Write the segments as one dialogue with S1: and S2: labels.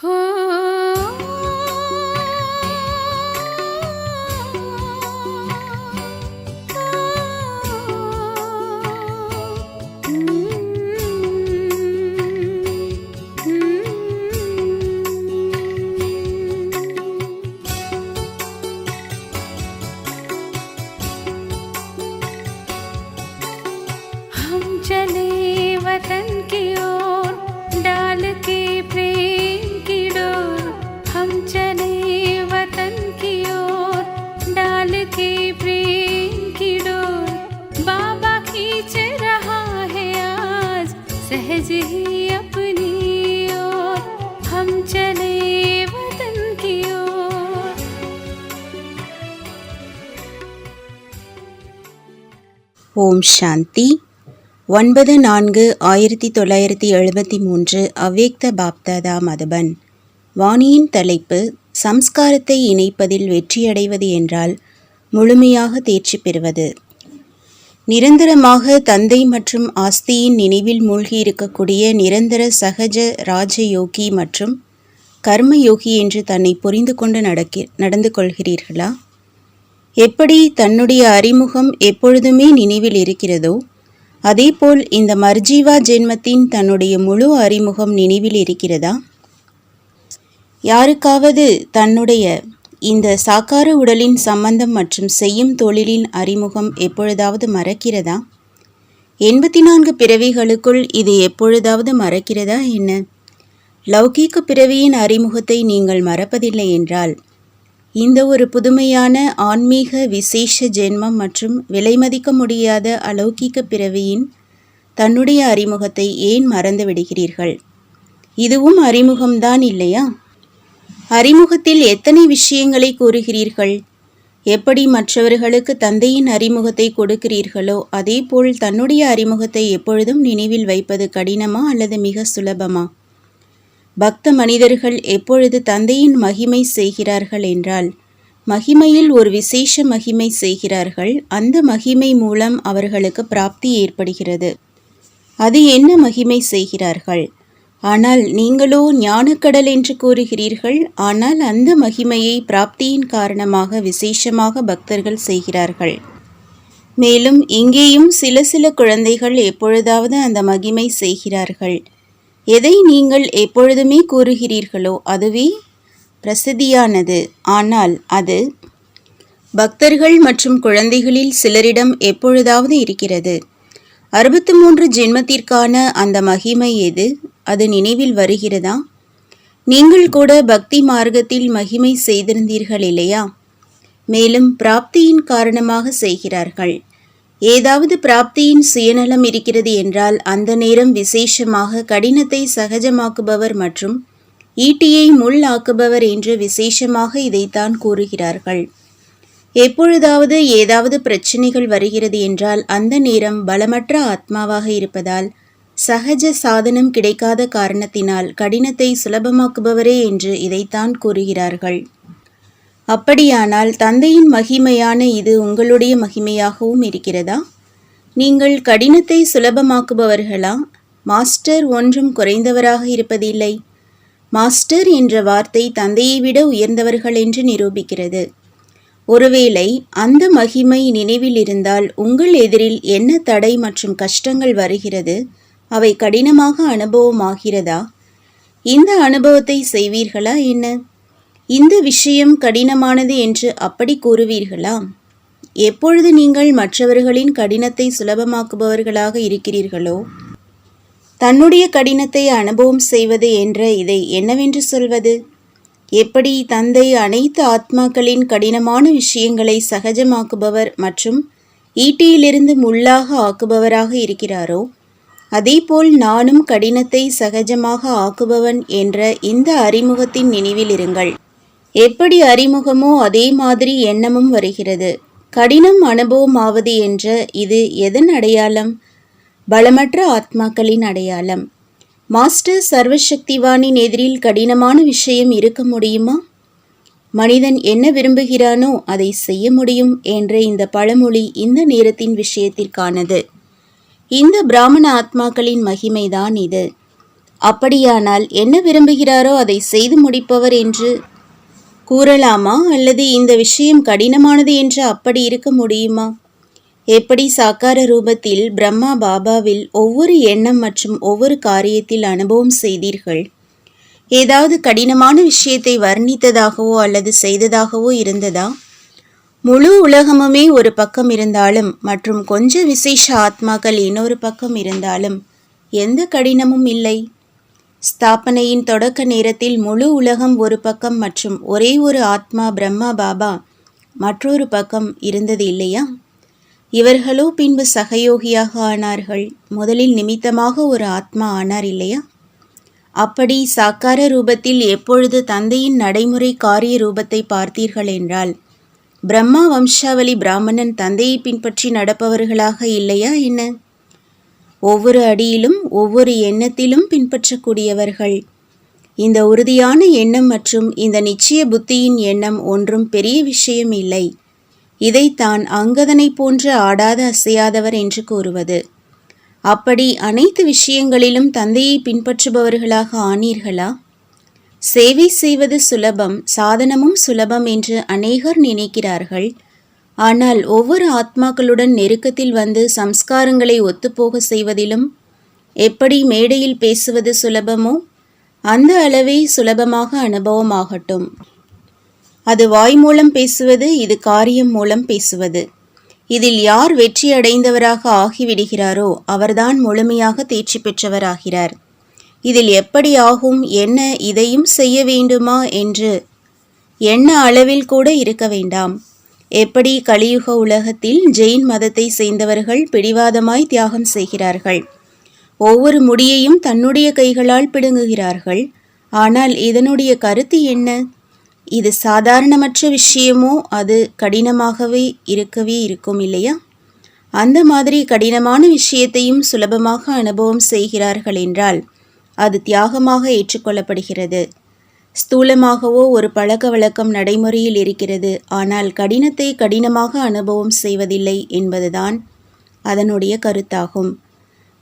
S1: Huh?
S2: ஓம் சாந்தி. ஒன்பது நான்கு ஆயிரத்தி தொள்ளாயிரத்தி எழுபத்தி மூன்று அவ்வேக்த பாப்தாதா மதுபன். வாணியின் தலைப்பு சம்ஸ்காரத்தை இணைப்பதில் வெற்றியடைவது என்றால் முழுமையாக தேர்ச்சி பெறுவது. நிரந்தரமாக தந்தை மற்றும் ஆஸ்தியின் நினைவில் மூழ்கி இருக்கக்கூடிய நிரந்தர சகஜ ராஜயோகி மற்றும் கர்மயோகி என்று தன்னை புரிந்து கொண்டு நடக்கி நடந்து கொள்கிறீர்களா? எப்படி தன்னுடைய அறிமுகம் எப்பொழுதுமே நினைவில் இருக்கிறதோ அதேபோல் இந்த மர்ஜீவா ஜென்மத்தின் தன்னுடைய முழு அறிமுகம் நினைவில் இருக்கிறதா? யாருக்காவது தன்னுடைய இந்த சாக்கார உடலின் சம்பந்தம் மற்றும் செய்யும் தொழிலின் அறிமுகம் எப்பொழுதாவது மறக்கிறதா? எண்பத்தி நான்கு பிறவிகளுக்குள் இது எப்பொழுதாவது மறக்கிறதா என்ன? லௌகீக பிறவியின் அறிமுகத்தை நீங்கள் மறப்பதில்லை என்றால் இந்த ஒரு புதுமையான ஆன்மீக விசேஷ ஜென்மம் மற்றும் விலைமதிக்க முடியாத அலௌகிக பிறவியின் தன்னுடைய அறிமுகத்தை ஏன் மறந்து விடுகிறீர்கள்? இதுவும் அறிமுகம்தான் இல்லையா? அறிமுகத்தில் எத்தனை விஷயங்களை கூறுகிறீர்கள்? எப்படி மற்றவர்களுக்கு தந்தையின் அறிமுகத்தை கொடுக்கிறீர்களோ அதேபோல் தன்னுடைய அறிமுகத்தை எப்பொழுதும் நினைவில் வைப்பது கடினமா அல்லது மிக சுலபமா? பக்த மனிதர்கள் எப்பொழுது தந்தையின் மகிமை செய்கிறார்கள் என்றால் மகிமையில் ஒரு விசேஷ மகிமை செய்கிறார்கள் அந்த மகிமை மூலம் அவர்களுக்கு பிராப்தி ஏற்படுகிறது. அது என்ன மகிமை செய்கிறார்கள்? ஆனால் நீங்களோ ஞானக்கடல் என்று கூறுகிறீர்கள் ஆனால் அந்த மகிமையை பிராப்தியின் காரணமாக விசேஷமாக பக்தர்கள் செய்கிறார்கள். மேலும் இங்கேயும் சில சில குழந்தைகள் எப்பொழுதாவது அந்த மகிமை செய்கிறார்கள். எதை நீங்கள் எப்பொழுதுமே கூறுகிறீர்களோ அதுவே பிரசித்தியானது. ஆனால் அது பக்தர்கள் மற்றும் குழந்தைகளில் சிலரிடம் எப்பொழுதாவது இருக்கிறது. அறுபத்து மூன்று ஜென்மத்திற்கான அந்த மகிமை எது? அது நினைவில் வருகிறதா? நீங்கள் கூட பக்தி மார்க்கத்தில் மகிமை செய்திருந்தீர்கள் இல்லையா? மேலும் பிராப்தியின் காரணமாக செய்கிறார்கள். ஏதாவது பிராப்தியின் சுயநலம் இருக்கிறது என்றால் அந்த நேரம் விசேஷமாக கடினத்தை சகஜமாக்குபவர் மற்றும் ஈட்டியை முள் ஆக்குபவர் என்று விசேஷமாக இதைத்தான் கூறுகிறார்கள். எப்பொழுதாவது ஏதாவது பிரச்சனைகள் வருகிறது என்றால் அந்த நேரம் பலமற்ற ஆத்மாவாக இருப்பதால் சகஜ சாதனம் கிடைக்காத காரணத்தினால் கடினத்தை சுலபமாக்குபவரே என்று இதைத்தான் கூறுகிறார்கள். அப்படியானால் தந்தையின் மகிமையான இது உங்களுடைய மகிமையாகவும் இருக்கிறதா? நீங்கள் கடினத்தை சுலபமாக்குபவர்களா? மாஸ்டர் ஒன்றும் குறைந்தவராக இருப்பதில்லை. மாஸ்டர் என்ற வார்த்தை தந்தையை விட உயர்ந்தவர்கள் என்று நிரூபிக்கிறது. ஒருவேளை அந்த மகிமை நினைவில் இருந்தால் உங்கள் எதிரில் என்ன தடை மற்றும் கஷ்டங்கள் வருகிறது? அவை கடினமாக அனுபவமாகிறதா? இந்த அனுபவத்தை செய்வீர்களா என்ன? இந்த விஷயம் கடினமானது என்று அப்படி கூறுவீர்களா? எப்பொழுது நீங்கள் மற்றவர்களின் கடினத்தை சுலபமாக்குபவர்களாக இருக்கிறீர்களோ? தன்னுடைய கடினத்தை அனுபவம் செய்வது என்ற இதை என்னவென்று சொல்வது? எப்படி தந்தை அனைத்து ஆத்மாக்களின் கடினமான விஷயங்களை சகஜமாக்குபவர் மற்றும் ஈட்டியிலிருந்து முள்ளாக ஆக்குபவராக இருக்கிறாரோ? அதேபோல் நானும் கடினத்தை சகஜமாக ஆக்குபவன் என்ற இந்த அறிமுகத்தின் நினைவில் இருங்கள். எப்படி அறிமுகமோ அதே மாதிரி எண்ணமும் வருகிறது. கடினம் அனுபவம் ஆவது என்ற இது எதன் அடையாளம்? பலமற்ற ஆத்மாக்களின் அடையாளம். மாஸ்டர் சர்வசக்திவானின் எதிரில் கடினமான விஷயம் இருக்க முடியுமா? மனிதன் என்ன விரும்புகிறானோ அதை செய்ய முடியும் என்ற இந்த பழமொழி இந்த நேரத்தின் விஷயத்திற்கானது இந்த பிராமண ஆத்மாக்களின் மகிமைதான் இது. அப்படியானால் என்ன விரும்புகிறாரோ அதை செய்து முடிப்பவர் என்று கூறலாமா? அல்லது இந்த விஷயம் கடினமானது என்று அப்படி இருக்க முடியுமா? எப்படி சாக்கார ரூபத்தில் பிரம்மா பாபாவில் ஒவ்வொரு எண்ணம் மற்றும் ஒவ்வொரு காரியத்தில் அனுபவம் செய்தீர்கள்? ஏதாவது கடினமான விஷயத்தை வர்ணித்ததாகவோ அல்லது செய்ததாகவோ இருந்ததா? முழு உலகமுமே ஒரு பக்கம் இருந்தாலும் மற்றும் கொஞ்ச விசேஷ ஆத்மாக்கள் இன்னொரு பக்கம் இருந்தாலும் எந்த கடினமும் இல்லை. ஸ்தாபனையின் தொடக்க நேரத்தில் முழு உலகம் ஒரு பக்கம் மற்றும் ஒரே ஒரு ஆத்மா பிரம்மா பாபா மற்றொரு பக்கம் இருந்தது இல்லையா? இவர்களோ பின்பு சகயோகியாக ஆனார்கள். முதலில் நிமித்தமாக ஒரு ஆத்மா ஆனார் இல்லையா? அப்படி சாக்கார ரூபத்தில் எப்பொழுது தந்தையின் நடைமுறை காரிய ரூபத்தை பார்த்தீர்கள் என்றால் பிரம்மா வம்சாவளி பிராமணன் தந்தையை பின்பற்றி நடப்பவர்களாக இல்லையா என்ன? ஒவ்வொரு அடியிலும் ஒவ்வொரு எண்ணத்திலும் பின்பற்றக்கூடியவர்கள். இந்த உறுதியான எண்ணம் மற்றும் இந்த நிச்சய புத்தியின் எண்ணம் ஒன்றும் பெரிய விஷயம் இல்லை. இதைத்தான் அங்கதனை போன்று ஆடாத அசையாதவர் என்று கூறுவது. அப்படி அனைத்து விஷயங்களிலும் தந்தையை பின்பற்றுபவர்களாக ஆனீர்களா? சேவை செய்வது சுலபம் சாதனமும் சுலபம் என்று அநேகர் நினைக்கிறார்கள். ஆனால் ஒவ்வொரு ஆத்மாக்களுடன் நெருக்கத்தில் வந்து சம்ஸ்காரங்களை ஒத்துப்போக செய்வதிலும் எப்படி மேடையில் பேசுவது சுலபமோ அந்த அளவே சுலபமாக அனுபவமாகட்டும். அது வாய் மூலம் பேசுவது இது காரியம் மூலம் பேசுவது. இதில் யார் வெற்றி அடைந்தவராக ஆகிவிடுகிறாரோ அவர்தான் முழுமையாக தேர்ச்சி பெற்றவராகிறார். இதில் எப்படி ஆகும் என்ன இதையும் செய்ய வேண்டுமா என்று எண்ண அளவில் கூட இருக்க வேண்டாம். எப்படி கலியுக உலகத்தில் ஜெயின் மதத்தை சேர்ந்தவர்கள் பிடிவாதமாய் தியாகம் செய்கிறார்கள்? ஒவ்வொரு முடியையும் தன்னுடைய கைகளால் பிடுங்குகிறார்கள். ஆனால் இதனுடைய கருத்து என்ன? இது சாதாரணமற்ற விஷயமோ? அது கடினமாகவே இருக்கவே இருக்கும் இல்லையா? அந்த மாதிரி கடினமான விஷயத்தையும் சுலபமாக அனுபவம் செய்கிறார்கள் என்றால் அது தியாகமாக ஏற்றுக்கொள்ளப்படுகிறது. ஸ்தூலமாகவோ ஒரு பழக்க வழக்கம் நடைமுறையில் இருக்கிறது. ஆனால் கடினத்தை கடினமாக அனுபவம் செய்வதில்லை என்பதுதான் அதனுடைய கருத்தாகும்.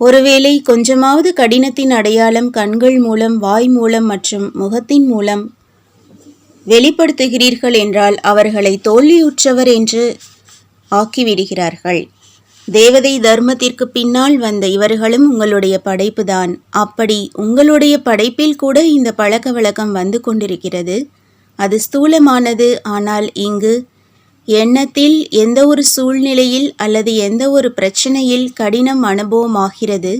S2: ஒருவேளை கொஞ்சமாவது கடினத்தின் அடையாளம் கண்கள் மூலம் வாய் மூலம் மற்றும் முகத்தின் மூலம் வெளிப்படுத்துகிறீர்கள் என்றால் அவர்களை தோல்வியுற்றவர் என்று ஆக்கிவிடுகிறார்கள். தேவதை தர்மத்திற்கு பின்னால் வந்த இவர்களும் உங்களுடைய படைப்புதான். அப்படி உங்களுடைய படைப்பில் கூட இந்த பழக்க வழக்கம் வந்து கொண்டிருக்கிறது. அது ஸ்தூலமானது. ஆனால் இங்கு எண்ணத்தில் எந்த ஒரு சூழ்நிலையில் அல்லது எந்த ஒரு பிரச்சனையில் கடினம் அனுபவமாகிறது?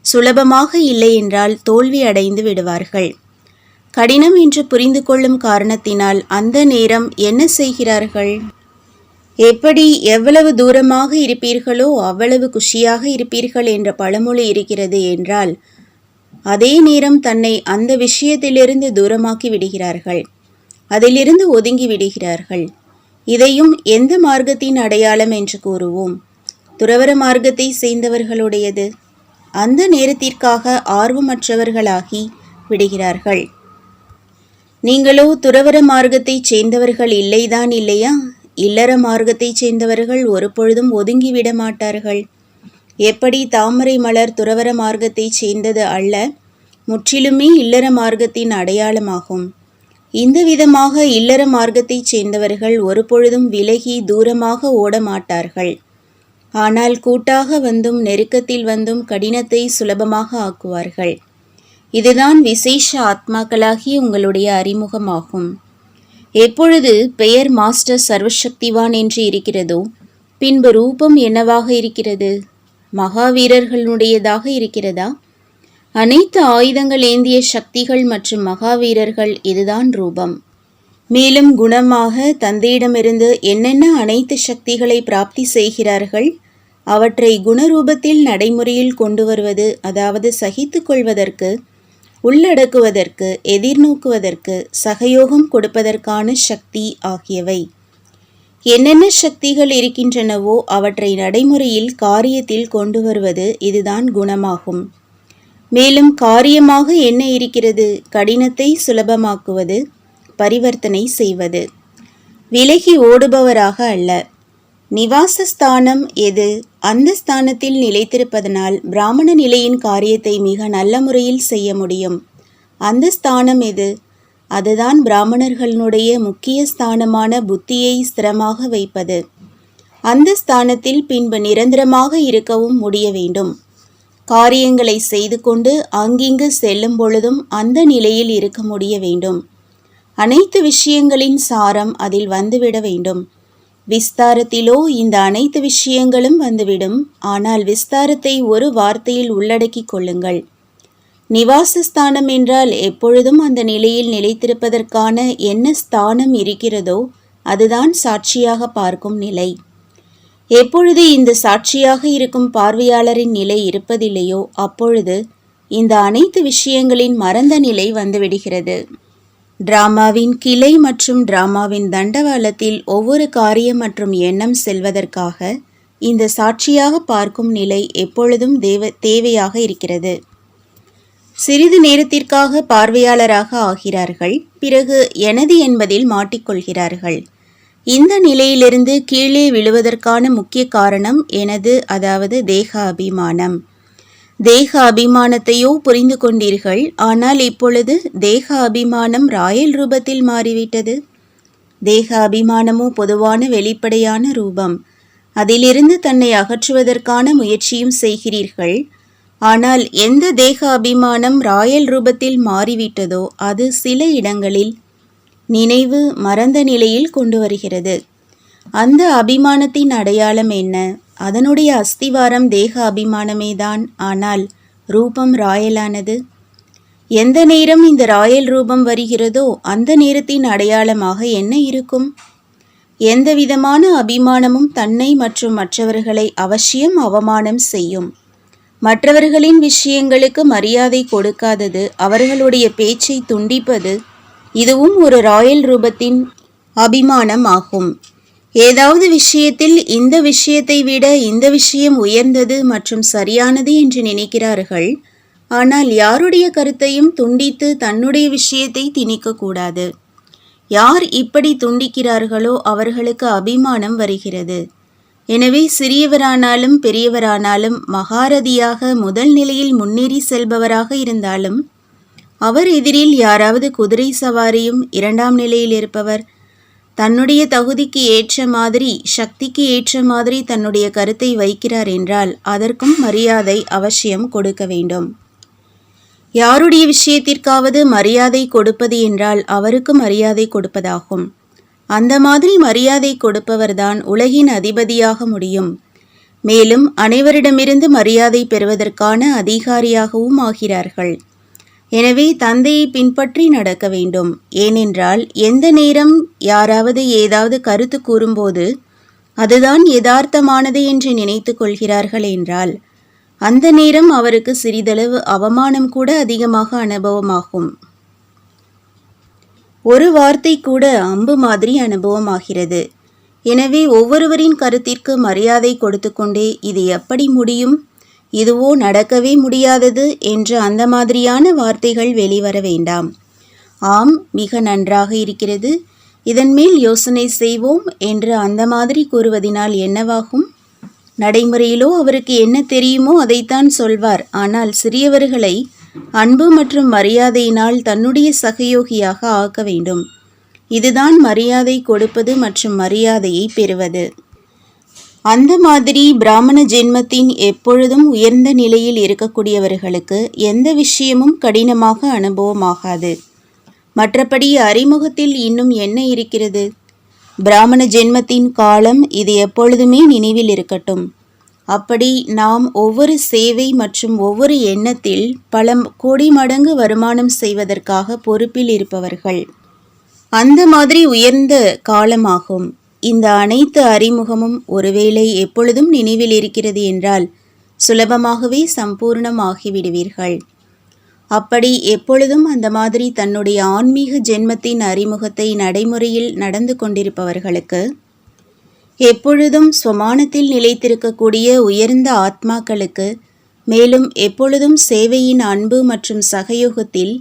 S2: சுலபமாக இல்லை என்றால் தோல்வி அடைந்து விடுவார்கள். கடினம் என்று புரிந்து கொள்ளும் காரணத்தினால் அந்த நேரம் என்ன செய்கிறார்கள்? எப்படி எவ்வளவு தூரமாக இருப்பீர்களோ அவ்வளவு குஷியாக இருப்பீர்கள் என்ற பழமொழி இருக்கிறது என்றால் அதே நேரம் தன்னை அந்த விஷயத்திலிருந்து தூரமாக்கி விடுகிறார்கள். அதிலிருந்து ஒதுங்கி விடுகிறார்கள். இதையும் எந்த மார்க்கத்தின் அடையாளம் என்று கூறுவோம். துறவர மார்க்கத்தை சேர்ந்தவர்களுடையது. அந்த நேரத்திற்காக ஆர்வமற்றவர்களாகி விடுகிறார்கள். நீங்களோ துறவர மார்க்கத்தைச் சேர்ந்தவர்கள் இல்லைதான் இல்லையா? இல்லற மார்க்கத்தைச் சேர்ந்தவர்கள் ஒரு பொழுதும் ஒதுங்கிவிட மாட்டார்கள். எப்படி தாமரை மலர் துறவர மார்க்கத்தைச் சேர்ந்தது அல்ல முற்றிலுமே இல்லற மார்க்கத்தின் அடையாளமாகும். இந்த விதமாக இல்லற மார்க்கத்தைச் சேர்ந்தவர்கள் ஒரு பொழுதும் விலகி தூரமாக ஓட மாட்டார்கள் ஆனால் கூட்டாக வந்தும் நெருக்கத்தில் வந்தும் கடினத்தை சுலபமாக ஆக்குவார்கள். இதுதான் விசேஷ ஆத்மாக்களாகிய உங்களுடைய அறிமுகமாகும். எப்பொழுது பெயர் மாஸ்டர் சர்வசக்திவான் என்று இருக்கிறதோ பின்பு ரூபம் என்னவாக இருக்கிறது? மகாவீரர்களுடையதாக இருக்கிறதா? அனைத்து ஆயுதங்கள் ஏந்திய சக்திகள் மற்றும் மகாவீரர்கள் இதுதான் ரூபம். மேலும் குணமாக தந்தையிடமிருந்து என்னென்ன அனைத்து சக்திகளை பிராப்தி செய்கிறார்கள்? அவற்றை குணரூபத்தில் நடைமுறையில் கொண்டு வருவது அதாவது சகித்து கொள்வதற்கு உள்ளடக்குவதற்கு எதிர்நோக்குவதற்கு சகயோகம் கொடுப்பதற்கான சக்தி ஆகியவை. என்னென்ன சக்திகள் இருக்கின்றனவோ அவற்றை நடைமுறையில் காரியத்தில் கொண்டு வருவது இதுதான் குணமாகும். மேலும் காரியமாக என்ன இருக்கிறது? கடினத்தை சுலபமாக்குவது பரிவர்த்தனை செய்வது. விலகி ஓடுபவராக அல்ல. நிவாசஸ்தானம் எது? அந்த ஸ்தானத்தில் நிலைத்திருப்பதனால் பிராமண நிலையின் காரியத்தை மிக நல்ல முறையில் செய்ய முடியும். அந்த ஸ்தானம் எது? அதுதான் பிராமணர்களுடைய முக்கிய ஸ்தானமான புத்தியை ஸ்திரமாக வைப்பது. அந்த ஸ்தானத்தில் பின்பு நிரந்தரமாக இருக்கவும் முடிய வேண்டும். காரியங்களை செய்து கொண்டு அங்கிங்கு செல்லும் பொழுதும் அந்த நிலையில் இருக்க முடிய வேண்டும். அனைத்து விஷயங்களின் சாரம் அதில் வந்துவிட வேண்டும். விஸ்தாரத்திலோ இந்த அனைத்து விஷயங்களும் வந்துவிடும். ஆனால் விஸ்தாரத்தை ஒரு வார்த்தையில் உள்ளடக்கிக் கொள்ளுங்கள். நிவாசஸ்தானம் என்றால் எப்பொழுதும் அந்த நிலையில் நிலைத்திருப்பதற்கான என்ன ஸ்தானம் இருக்கிறதோ அதுதான் சாட்சியாக பார்க்கும் நிலை. எப்பொழுது இந்த சாட்சியாக இருக்கும் பார்வையாளரின் நிலை இருப்பதில்லையோ அப்பொழுது இந்த அனைத்து விஷயங்களின் மறந்த நிலை வந்துவிடுகிறது. டிராமாவின் கிளை மற்றும் டிராமாவின் தண்டவாளத்தில் ஒவ்வொரு காரியம் மற்றும் எண்ணம் செல்வதற்காக இந்த சாட்சியாக பார்க்கும் நிலை எப்பொழுதும் தேவ தேவையாக இருக்கிறது. சிறிது நேரத்திற்காக பார்வையாளராக ஆகிறார்கள். பிறகு எனது என்பதில் மாட்டிக்கொள்கிறார்கள். இந்த நிலையிலிருந்து கீழே விழுவதற்கான முக்கிய காரணம் எனது அதாவது தேக அபிமானம் தேக அபிமானத்தையோ புரிந்து கொண்டீர்கள். ஆனால் இப்பொழுது தேக அபிமானம் ராயல் ரூபத்தில் மாறிவிட்டது. தேக அபிமானமோ பொதுவான வெளிப்படையான ரூபம். அதிலிருந்து தன்னை அகற்றுவதற்கான முயற்சியும் செய்கிறீர்கள். ஆனால் எந்த தேக அபிமானம் ராயல் ரூபத்தில் மாறிவிட்டதோ அது சில இடங்களில் நினைவு மறந்த நிலையில் கொண்டு வருகிறது. அந்த அபிமானத்தின் அடையாளம் என்ன? அதனுடைய அஸ்திவாரம் தேக அபிமானமேதான் ஆனால் ரூபம் ராயலானது. எந்த நேரம் இந்த ராயல் ரூபம் வருகிறதோ அந்த நேரத்தின் அடையாளமாக என்ன இருக்கும்? எந்த விதமான அபிமானமும் தன்னை மற்றும் மற்றவர்களை அவசியம் அவமானம் செய்யும். மற்றவர்களின் விஷயங்களுக்கு மரியாதை கொடுக்காதது அவர்களுடைய பேச்சை துண்டிப்பது இதுவும் ஒரு ராயல் ரூபத்தின் அபிமானம் ஆகும் ஏதாவது விஷயத்தில் இந்த விஷயத்தை விட இந்த விஷயம் உயர்ந்தது மற்றும் சரியானது என்று நினைக்கிறார்கள். ஆனால் யாருடைய கருத்தையும் துண்டித்து தன்னுடைய விஷயத்தை திணிக்கக்கூடாது யார் இப்படி துண்டிக்கிறார்களோ அவர்களுக்கு அபிமானம் வருகிறது. எனவே சிறியவரானாலும் பெரியவரானாலும் மகாரதியாக முதல் நிலையில் முன்னேறி செல்பவராக இருந்தாலும் அவர் எதிரில் யாராவது குதிரை சவாரியும் இரண்டாம் நிலையில் இருப்பவர் தன்னுடைய தகுதிக்கு ஏற்ற மாதிரி சக்திக்கு ஏற்ற மாதிரி தன்னுடைய கருத்தை வைக்கிறார் என்றால் அதற்கும் மரியாதை அவசியம் கொடுக்க வேண்டும். யாருடைய விஷயத்திற்காவது மரியாதை கொடுப்பது என்றால் அவருக்கு மரியாதை கொடுப்பதாகும். அந்த மாதிரி மரியாதை கொடுப்பவர்தான் உலகின் அதிபதியாக முடியும். மேலும் அனைவரிடமிருந்து மரியாதை பெறுவதற்கான அதிகாரியாகவும் ஆகிறார்கள். எனவே தந்தையை பின்பற்றி நடக்க வேண்டும். ஏனென்றால் எந்த நேரம் யாராவது ஏதாவது கருத்து கூறும்போது அதுதான் யதார்த்தமானது என்று நினைத்து கொள்கிறார்கள் என்றால் அந்த நேரம் அவருக்கு சிறிதளவு அவமானம் கூட அதிகமாக அனுபவமாகும். ஒரு வார்த்தை கூட அம்பு மாதிரி அனுபவமாகிறது. எனவே ஒவ்வொருவரின் கருத்திற்கு மரியாதை கொடுத்துக்கொண்டே இது எப்படி முடியும்? இதுவோ நடக்கவே முடியாதது என்று அந்த மாதிரியான வார்த்தைகள் வெளிவர வேண்டாம். ஆம் மிக நன்றாக இருக்கிறது. இதன் மேல் யோசனை செய்வோம் என்று அந்த மாதிரி கூறுவதினால் என்னவாகும்? நடைமுறையிலோ அவருக்கு என்ன தெரியுமோ அதைத்தான் சொல்வார். ஆனால் சிறியவர்களை அன்பு மற்றும் மரியாதையினால் தன்னுடைய சகயோகியாக ஆக்க வேண்டும். இதுதான் மரியாதை கொடுப்பது மற்றும் மரியாதையை பெறுவது. அந்த மாதிரி பிராமண ஜென்மத்தின் எப்பொழுதும் உயர்ந்த நிலையில் இருக்கக்கூடியவர்களுக்கு எந்த விஷயமும் கடினமாக அனுபவமாகாது. மற்றபடி அறிமுகத்தில் இன்னும் என்ன இருக்கிறது? பிராமண ஜென்மத்தின் காலம் இது எப்பொழுதுமே நினைவில் இருக்கட்டும். அப்படி நாம் ஒவ்வொரு சேவை மற்றும் ஒவ்வொரு எண்ணத்தில் பல கோடி மடங்கு வருமானம் செய்வதற்காக பொறுப்பில் இருப்பவர்கள். அந்த மாதிரி உயர்ந்த காலமாகும். இந்த அனைத்து அறிமுகமும் ஒருவேளை எப்பொழுதும் நினைவில் இருக்கிறது என்றால் சுலபமாகவே சம்பூர்ணமாகிவிடுவீர்கள். அப்படி எப்பொழுதும் அந்த மாதிரி தன்னுடைய ஆன்மீக ஜென்மத்தின் அறிமுகத்தை நடைமுறையில் நடந்து கொண்டிருப்பவர்களுக்கு எப்பொழுதும் ஸ்வமானத்தில் நிலைத்திருக்கக்கூடிய உயர்ந்த ஆத்மாக்களுக்கு மேலும் எப்பொழுதும் சேவையின் அன்பு மற்றும் சகயோகத்தில்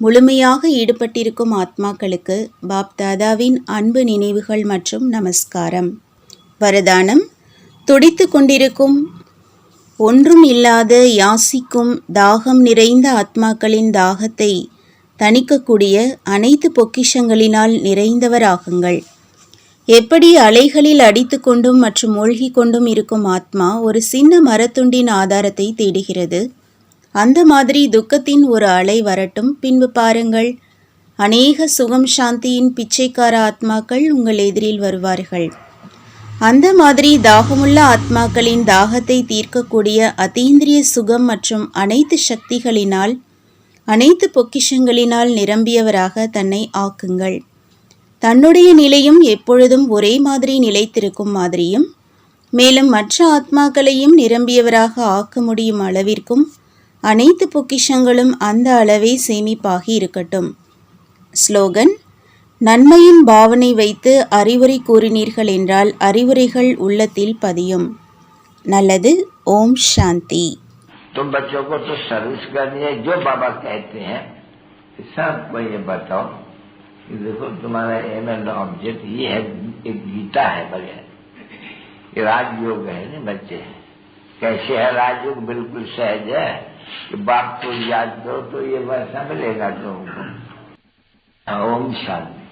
S2: முழுமையாக ஈடுபட்டிருக்கும் ஆத்மாக்களுக்கு பாப் தாதாவின் அன்பு நினைவுகள் மற்றும் நமஸ்காரம். வரதானம் துடித்து கொண்டிருக்கும் ஒன்றும் இல்லாத யாசிக்கும் தாகம் நிறைந்த ஆத்மாக்களின் தாகத்தை தணிக்கக்கூடிய அனைத்து பொக்கிஷங்களினால் நிறைந்தவராகுங்கள். எப்படி அலைகளில் அடித்து கொண்டும் மற்றும் மூழ்கி கொண்டும் இருக்கும் ஆத்மா ஒரு சின்ன மரத்துண்டின் ஆதாரத்தை தேடுகிறது? அந்த மாதிரி துக்கத்தின் ஒரு அலை வரட்டும். பின்பு பாருங்கள். அநேக சுகம் சாந்தியின் பிச்சைக்கார ஆத்மாக்கள் உங்கள் எதிரில் வருவார்கள். அந்த மாதிரி தாகமுள்ள ஆத்மாக்களின் தாகத்தை தீர்க்கக்கூடிய அதீந்திரிய சுகம் மற்றும் அனைத்து சக்திகளினால் அனைத்து பொக்கிஷங்களினால் நிரம்பியவராக தன்னை ஆக்குங்கள். தன்னுடைய நிலையும் எப்பொழுதும் ஒரே மாதிரி நிலைத்திருக்கும் மாதிரியும் மேலும் மற்ற ஆத்மாக்களையும் நிரம்பியவராக ஆக்க முடியும் அளவிற்கும் அனைத்து பொக்கிஷங்களும் அந்த அளவே சேமிப்பாகி இருக்கட்டும் ஸ்லோகன் நன்மையின் பாவனை வைத்து அறிவுரை கூறினீர்கள் என்றால் அறிவுரைகள் உள்ளத்தில் பதியும் நல்லது ஓம் சாந்தி
S3: तुम बच्चों को तो सर्विस करनी है जो बाबा कहते हैं सबको ये बताओ कि देखो तुम्हारा एम एंड ऑब्जेक्ट ये है एक गीता है बढ़िया ये राजयोग है ना बच्चे कैसे है राजयोग बिल्कुल सहज है कि बाप को याद दो तो ये वैसा मिलेगा तुमको। ओम शांति।